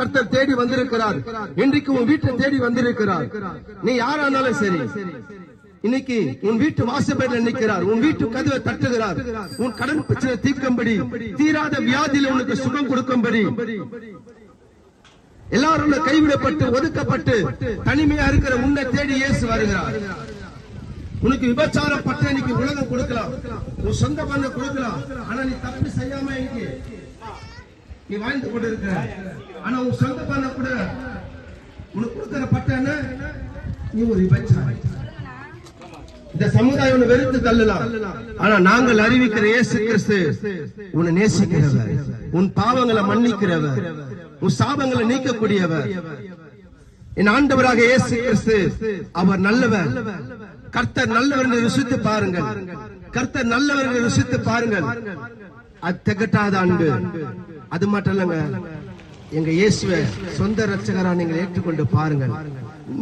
கர்த்தர் தேடி வந்திருக்கிறார். இன்றைக்கு உன் வீட்டை தேடி வந்திருக்கிறார். நீ யாரானாலும் சரி இன்னைக்கு உன் வீட்டு வாசப்பேரில் நிற்கிறார். உன் வீட்டு கதவை தட்டுகிறார். உன் கடன் பிரச்சனை தீர்க்கும்படி தீராத வியாதியில் உனக்கு சுகம் கொடுக்கும்படி. எல்லாரும் கைவிடப்பட்டு ஒதுக்கப்பட்டு தனிமையா இருக்கிற உன்னை தேடி இயேசு வருகிறார். உனக்கு விபச்சாரம் பட்ட இன்னைக்கு உலகம் கொடுக்கலாம். உன் சொந்த பண்ண கொடுக்கலாம். ஆனா நீ தப்பு செய்யாம இன்னைக்கு நீ வாழ்ந்து கொண்டு இருக்கிற ஆனா உன் சொந்த பண்ண கூட உனக்கு கொடுக்கிற பட்ட என்ன நீ ஒரு விபச்சாரம் இந்த சமுதாயம் உன்னை வெறுத்து தள்ளலாம். ஆனா நாங்கள் அறிவிக்கிற இயேசு கிறிஸ்து உன்னை நேசிக்கிறவர். உன் பாவங்களை மன்னிக்கிறவர். உன் சாபங்களை நீக்கக்கூடியவர். என் ஆண்டவராக இயேசு கிறிஸ்து அவர் நல்லவர். கர்த்தர் நல்லவர் என்று ருசித்து பாருங்கள். கர்த்தர் நல்லவர் என்று ருசித்து பாருங்கள். அத்தகட்டாத அன்பு. அது மட்டும் இல்லைங்க. எங்க இயேசுவை சொந்த ரட்சகரா நீங்கள் ஏற்றுக்கொண்டு பாருங்கள்.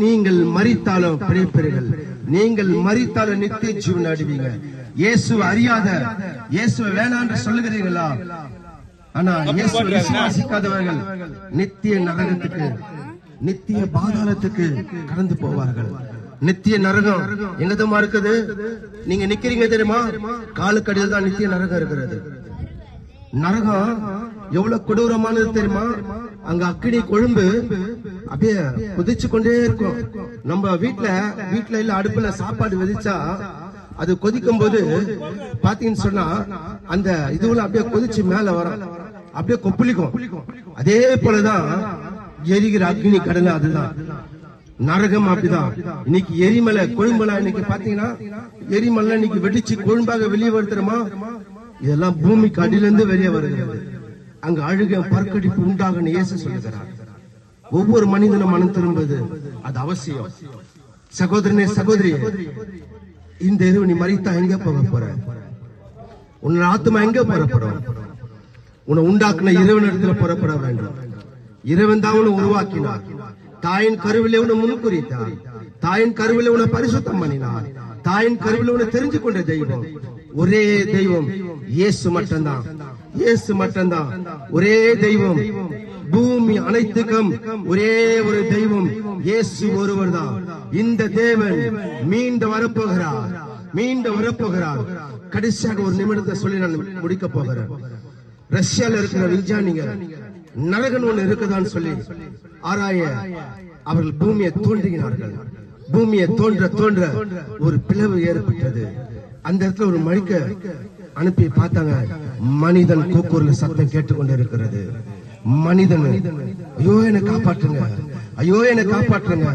நீங்கள் மறித்தாலும் பிழைப்பீர்கள். நீங்கள் மறித்தாலும் நித்திய ஜீவன் அடைவீங்க. இயேசு அறியாத இயேசுவை வேணாம் என்று சொல்லுகிறீர்களா? ஆனா இயேசு விசுவாசிக்காதவர்கள் நித்திய நரகத்துக்கு நித்திய பாதாளத்துக்கு கடந்து போவார்கள். நித்திய நரகம் எங்கதமா இருக்குது? நீங்க நிக்கிறீங்க தெரியுமா? காலுக்கடியில் தான் நித்திய நரகம் இருக்கிறது. நரகம் எவ்வளவு கொடூரமானது தெரியுமா? அங்க அக்கினி கொழும்பு அப்படியே குதிச்சு கொண்டே இருக்கும். நம்ம வீட்டுல வீட்டுல இல்ல அடுப்புல சாப்பாடு விதிச்சா அது கொதிக்கும் போது பாத்தீங்கன்னு சொன்னா அந்த இதுல அப்படியே கொதிச்சு மேல வரும். அப்படியே கொப்புளிக்கும். அதே போலதான் எரிகிற அக்னி கடலை அதுதான். நரகம் அப்படிதான். இன்னைக்கு எரிமலை கொழும்புல இன்னைக்கு பாத்தீங்கன்னா எரிமலை இன்னைக்கு வெடிச்சு கொழும்பாக வெளியே வருதுமா இதெல்லாம் பூமிக்கு அடியிலிருந்து வெளியே வருகிறது. அங்க அழுக பற்கடிப்பு உண்டாகணும் இயேசு சொல்லுகிறார். ஒவ்வொரு மனிதனும் மனம் திரும்புவது அது அவசியம். சகோதரனே சகோதரி இந்த இரவு நீ மறித்தா எங்க போக போற? உன்னோட ஆத்மா எங்க புறப்படும்? உன்னை உண்டாக்குன இறைவனிடத்துல புறப்பட வேண்டும். இறைவன் தான் உன்னை உருவாக்கினார். தாயின் கருவிலே உன்னை முன்குறித்தார். தாயின் கருவிலே உன்னை பரிசுத்தம் பண்ணினார். தாயின் கருவில் உன்னை தெரிஞ்சு கொண்ட தெய்வம். ஒரே தெய்வம் இயேசு மட்டும்தான். இயேசு மட்டும்தான். ஒரே தெய்வம். பூமி அனைத்துக்கும் ஒரே ஒரு தெய்வம். இயேசு ஒருவர் தான் இந்த தேவன் மீண்டு வரப்போகிறார். மீண்டு வரப்போகிறார். கடைசியாக ஒரு நிமிடத்தை சொல்லி நான் முடிக்க போகிறேன். ரஷ்யால இருக்கிற விஞ்ஞானிங்க நரகன் ஒண்ணு இருக்குதான்னு சொல்லி ஆராய அவர்கள் பூமியை தோன்றுகிறார்கள் பூமியை தோன்ற தோன்ற ஒரு பிளவு ஏற்பட்டது. அந்த இடத்துல ஒரு மழிக்க அனுப்பி பார்த்தாங்க மனிதன் கூக்குரல் சத்தம் கேட்டுக்கொண்டு இருக்கிறது மனிதன் ஐயோ என்னை காப்பாற்றுங்க. ஐயோ என்னை காப்பாற்றுங்க.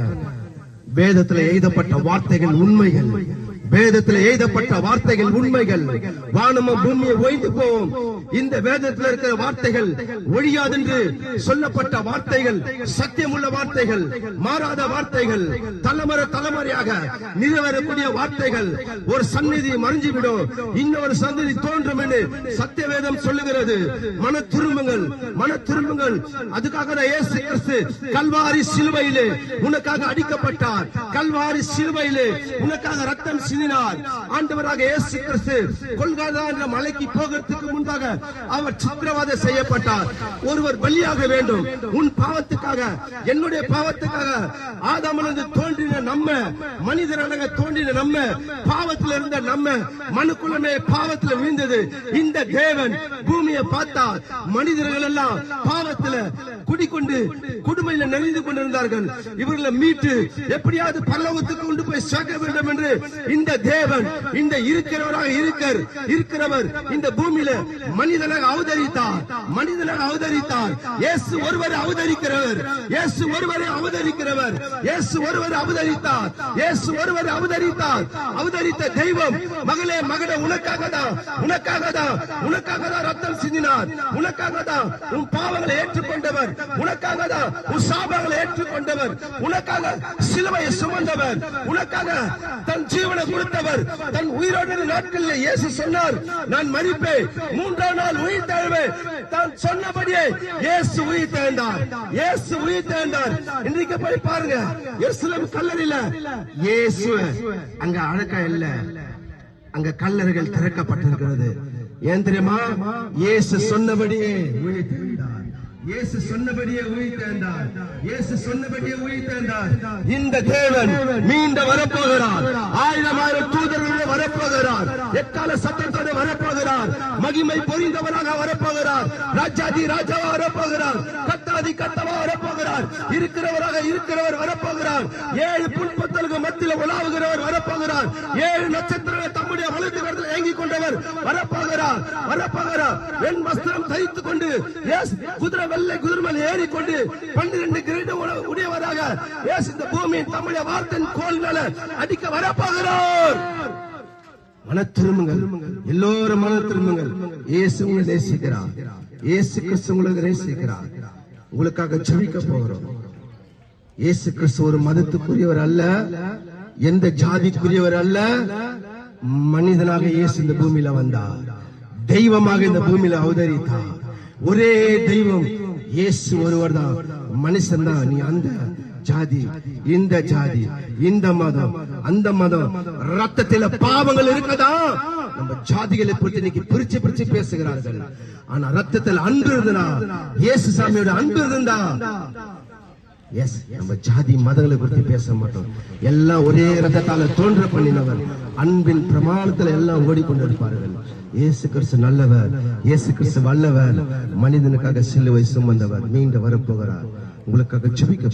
வேதத்துல எழுதப்பட்ட வார்த்தைகள் உண்மைகள். வேதத்தில் எழுதப்பட்ட வார்த்தைகள் உண்மைகள். வானமும் பூமியை ஓய்ந்து போவோம். இந்த வேதத்தில் இருக்கிற வார்த்தைகள் ஒழியாதென்று சொல்லப்பட்ட வார்த்தைகள் சத்தியமுள்ள வார்த்தைகள் மாறாத வார்த்தைகள் தலைமுறை தலைமுறையாக நிறைவேறக்கூடிய வார்த்தைகள். ஒரு சந்நிதி மறைஞ்சுவிடும். இன்னொரு சந்நிதி தோன்றும் என்று சத்திய வேதம் சொல்லுகிறது. மன திரும்புங்கள் மன திரும்புங்கள். அதுக்காக தான் இயேசு கிறிஸ்து கல்வாரி சிலுவையிலே உனக்காக அடிக்கப்பட்டார். கல்வாரி சிலுவையிலே உனக்காக ரத்தம் சிந்தி எழுதினார். ஆண்டவராக இயேசு கிறிஸ்து கொல்கத்தா என்ற மலைக்கு போகிறதுக்கு முன்பாக அவர் சித்திரவதை செய்யப்பட்டார். ஒருவர் பலியாக வேண்டும். உன் பாவத்துக்காக என்னுடைய பாவத்துக்காக ஆதாமிலிருந்து தோன்றின நம்ம மனிதரடங்க தோன்றின நம்ம பாவத்தில் இருந்த நம்ம மனுக்குலமே பாவத்தில் விழுந்தது. இந்த தேவன் பூமியை பார்த்தால் மனிதர்கள் எல்லாம் பாவத்தில் குடிக்கொண்டு குடுமையில நெறிந்து கொண்டிருந்தார்கள். இவர்களை மீட்டு எப்படியாவது பல்லவத்துக்கு கொண்டு போய் சேர்க்க வேண்டும் என்று இந்த தேவன் இந்த இருக்கிறவராக இருக்கர் இருக்கிறவர் இந்த பூமியில மனிதனாக அவதரித்தார் மனிதனாக அவதரித்தார். இயேசு ஒருவரை அவதரிக்கிறவர் இயேசு ஒருவரை அவதரிக்கிறவர் இயேசு ஒருவர் அவதரித்தார் இயேசு ஒருவர் அவதரித்தார். அவதரித்த தெய்வம் மகளே மகளே உனக்காக தான் உனக்காக தான் உனக்காக தான் ரத்தம் சிந்தினார். உனக்காக தான் உன் பாவங்களை ஏற்றுக்கொண்டவர் உனக்காக தான் உன் சாபங்களை ஏற்றுக்கொண்டவர் உனக்காக சிலுவையை சுமந்தவர் உனக்கு உனக்காக தன் ஜீவனை கொடுத்தவர் தன் உயிரோடு நாட்களில் இயேசு சொன்னார் நான் மறிப்பேன் மூன்றாம் நாள் உயிர் தழுவேன் தான் சொன்னபடியே இயேசு உயிர் தேர்ந்தார் இயேசு உயிர் தேர்ந்தார் இன்றைக்கு போய் பாருங்க எருசலேம் கல்லறையில இயேசு அங்க அழக்க இல்ல. அங்க கல்லறைகள் திறக்கப்பட்டிருக்கிறது. ஏன் தெரியுமா? இயேசு சொன்னபடியே உயிர் தெழுந்தார் இயேசு சொன்னபடியே உயிர்த்தெழுந்தார் இயேசு சொன்னபடியே உயிர்த்தெழுந்தார் இந்த தேவன் மீண்டும் வரப்போகிறார். ஆயிரம் ஆயிரம் தூதர்களோடு வரப்போகிறார். எக்கால சத்தத்தோடு வரப்போகிறார். மகிமை பொறிந்தவராக வரப்போகிறார். ராஜாதி ராஜாவா வரப்போகிறார். கத்தாதி கத்தவா வரப்போகிறார். இருக்கிறவராக இருக்கிறவர் வரப்போகிறார். ஏழு புண்பத்தலுக்கு மத்தியில் உலாவுகிறவர் வரப்போகிறார். ஏழு நட்சத்திரங்கள் தம்முடைய வலது கரத்தில் ஏங்கிக் கொண்டவர் வரப்போகிறார். வரப்போகிறார். வெண் வஸ்திரம் தரித்துக் கொண்டு குதிரை வெள்ளை குதிரை ஏறிக்கொண்டு பன்னிரண்டு கிரீடம் உட- உடையவராக இயேசு இந்த பூமியின் தம்முடைய வார்த்தையின் கோல்களை அடிக்க வரப்போகிறார். மன திரும்புங்கள். எல்லோரும் மன திரும்புங்கள். இயேசு உங்களை நேசிக்கிறார். இயேசு கிறிஸ்து உங்களுக்கு நேசிக்கிறார். உங்களுக்காக ஜெபிக்க போகிறோம். இயேசு கிறிஸ்து ஒரு மதத்துக்குரியவர் அல்ல எந்த ஜாதிக்குரியவர் அல்ல மனிதனாக இயேசு இந்த பூமியில வந்தார். தெய்வமாக இந்த பூமியில அவதரித்தார். ஒரே தெய்வம் இயேசு ஒருவர் தான் மனுஷன் தான் நீ அந்த ஜாதி இந்த ஜாதி இந்த மதம் அந்த மதம் ரத்தத்தில பாவங்கள் இருக்கதா? நம்ம ஜாதிகளை பற்றி இன்னைக்கு பிரிச்சு பிரிச்சு பேசுகிறார்கள். ஆனா ரத்தத்தில் அன்பு இருந்தா இயேசு சாமியோட அன்பு இருந்தா எஸ் நம்ம ஜாதி மதங்களை பற்றி பேச மாட்டோம். எல்லாம் ஒரே ரத்தத்தால தோன்ற பண்ணினவர் அன்பின் பிரமாணத்துல எல்லாம் ஓடிக்கொண்டிருப்பார்கள் இயேசு கிறிஸ்து நல்லவர். இயேசு கிறிஸ்து வல்லவர். மனிதனுக்காக சிலுவை சுமந்தவர். மீண்டு வரப்போகிறார். உங்களுக்காக ஜெபிக்க